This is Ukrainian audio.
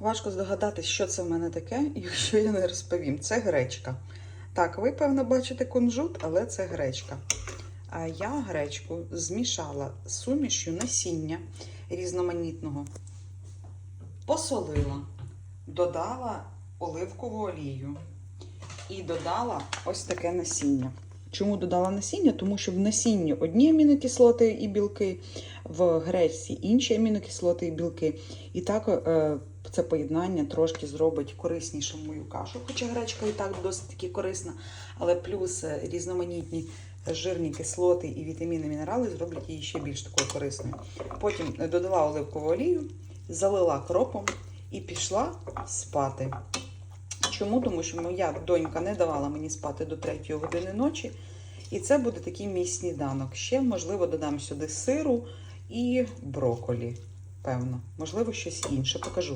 Важко здогадатись, що це в мене таке, якщо я не розповім. Це гречка. Так, ви, певно, бачите кунжут, але це гречка. Я гречку змішала з сумішю насіння різноманітного, посолила, додала оливкову олію і додала ось таке насіння. Чому додала насіння? Тому що в насінні одні амінокислоти і білки, в гречці інші амінокислоти і білки. І так е, це поєднання трошки зробить кориснішу мою кашу, хоча гречка і так досить таки корисна, але плюс е, різноманітні жирні кислоти і вітаміни, мінерали зроблять її ще більш такою корисною. Потім е, додала оливкову олію, залила кропом і пішла спати. Чому? Тому що моя донька не давала мені спати до 3 години ночі. І це буде такий мій сніданок. Ще, можливо, додам сюди сиру і броколі. Певно, можливо, щось інше покажу.